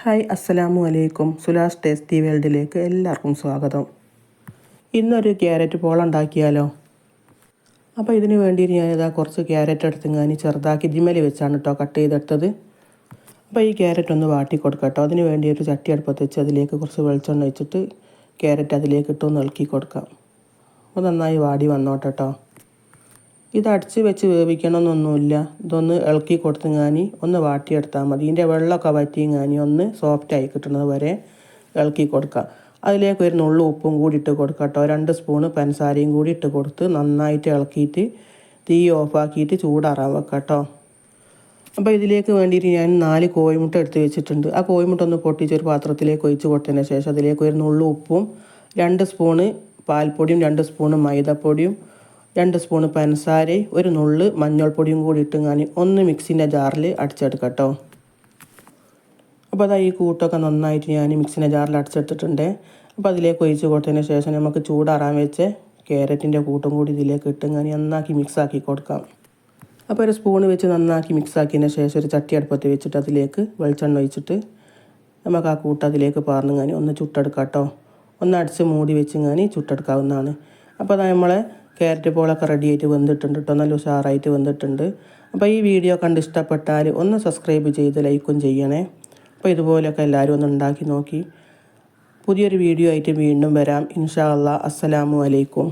Hi അസ്സലാമു അലൈക്കും. സുലാസ് tasty വേൾഡിലേക്ക് എല്ലാവർക്കും സ്വാഗതം. ഇന്നൊരു ക്യാരറ്റ് പോള ഉണ്ടാക്കിയാലോ? അപ്പോൾ ഇതിന് വേണ്ടി ഞാനിതാ കുറച്ച് ക്യാരറ്റ് എടുത്ത് ഞാൻ ചെറുതാക്കി ജിമ്മലി വെച്ചാണ് കേട്ടോ കട്ട് ചെയ്തെടുത്തത്. അപ്പോൾ ഈ ക്യാരറ്റ് ഒന്ന് വാട്ടി കൊടുക്കാം കേട്ടോ അതിന് വേണ്ടി ഒരു ചട്ടി അടുപ്പത്ത് വെച്ച് അതിലേക്ക് കുറച്ച് വെളിച്ചെണ്ണ വെച്ചിട്ട് ക്യാരറ്റ് അതിലേക്ക് ഇട്ടൊന്ന് ഇളക്കി കൊടുക്കാം. അപ്പോൾ നന്നായി വാടി വന്നോട്ടെ കേട്ടോ ഇത് അടച്ച് വെച്ച് വേവിക്കണമെന്നൊന്നുമില്ല ഇതൊന്ന് ഇളക്കി കൊടുത്ത് ഞാനി ഒന്ന് വാട്ടിയെടുത്താൽ മതി. ഇതിന്റെ വെള്ളമൊക്കെ വറ്റി ഞാനി ഒന്ന് സോഫ്റ്റായി കിട്ടുന്നത് വരെ ഇളക്കി കൊടുക്കുക അതിലേക്ക് ഒരു നുള്ളു ഉപ്പും കൂടി ഇട്ട് കൊടുക്കുക കേട്ടോ. രണ്ട് സ്പൂണ് പഞ്ചസാരയും കൂടി ഇട്ട് കൊടുത്ത് നന്നായിട്ട് ഇളക്കിയിട്ട് തീ ഓഫാക്കിയിട്ട് ചൂടാറാൻ വെക്കാം കേട്ടോ. അപ്പോൾ ഇതിലേക്ക് വേണ്ടിയിട്ട് ഞാൻ നാല് കോഴിമുട്ട എടുത്ത് വെച്ചിട്ടുണ്ട്. ആ കോഴിമുട്ട ഒന്ന് പൊട്ടിച്ച് ഒരു പാത്രത്തിലേക്ക് ഒഴിച്ച് കൊടുത്തതിന് ശേഷം അതിലേക്ക് ഒരു നുള്ളു ഉപ്പും രണ്ട് സ്പൂണ് പാൽപ്പൊടിയും രണ്ട് സ്പൂണ് മൈദപ്പൊടിയും രണ്ട് സ്പൂൺ പഞ്ചസാരയും ഒരു നുള്ള് മഞ്ഞൾപ്പൊടിയും കൂടി ഇട്ട് ഞാൻ ഒന്ന് മിക്സിന്റെ ജാറിൽ അടിച്ചെടുക്കാം കേട്ടോ അപ്പോൾ അതാ ഈ കൂട്ടൊക്കെ നന്നായിട്ട് ഞാൻ മിക്സിന്റെ ജാറിൽ അടിച്ചെടുത്തിട്ടുണ്ട്. അപ്പോൾ അതിലേക്ക് ഒഴിച്ച് കൊടുത്തതിന് ശേഷം നമുക്ക് ചൂടാറാൻ വെച്ച് ക്യാരറ്റിന്റെ കൂട്ടും കൂടി ഇതിലേക്ക് ഇട്ട് ഞാൻ നന്നാക്കി മിക്സാക്കി കൊടുക്കാം. അപ്പോൾ ഒരു സ്പൂണ് വെച്ച് നന്നാക്കി മിക്സാക്കിയതിന് ശേഷം ഒരു ചട്ടി അടുപ്പത്ത് വെച്ചിട്ട് അതിലേക്ക് വെളിച്ചെണ്ണ ഒഴിച്ചിട്ട് നമുക്ക് ആ കൂട്ട് അതിലേക്ക് പാർന്ന് ഞാൻ ഒന്ന് ചുട്ടെടുക്കാം കേട്ടോ ഒന്ന് അടിച്ച് മൂടി വെച്ച് ഞാൻ ചുട്ടെടുക്കാവുന്നതാണ്. അപ്പോൾ അത് നമ്മളെ ക്യാരറ്റ് പോളൊക്കെ റെഡി ആയിട്ട് വെന്തിട്ടുണ്ട് കേട്ടോ നല്ല ഉഷാറായിട്ട് വെന്തിട്ടുണ്ട്. അപ്പോൾ ഈ വീഡിയോ കണ്ട് ഇഷ്ടപ്പെട്ടാൽ ഒന്ന് സബ്സ്ക്രൈബ് ചെയ്ത് ലൈക്കും ചെയ്യണേ. അപ്പോൾ ഇതുപോലെയൊക്കെ എല്ലാവരും ഒന്ന് ഉണ്ടാക്കി നോക്കി. പുതിയൊരു വീഡിയോ ആയിട്ട് വീണ്ടും വരാം. ഇൻഷാ അല്ലാ അസ്സലാമു അലൈക്കും.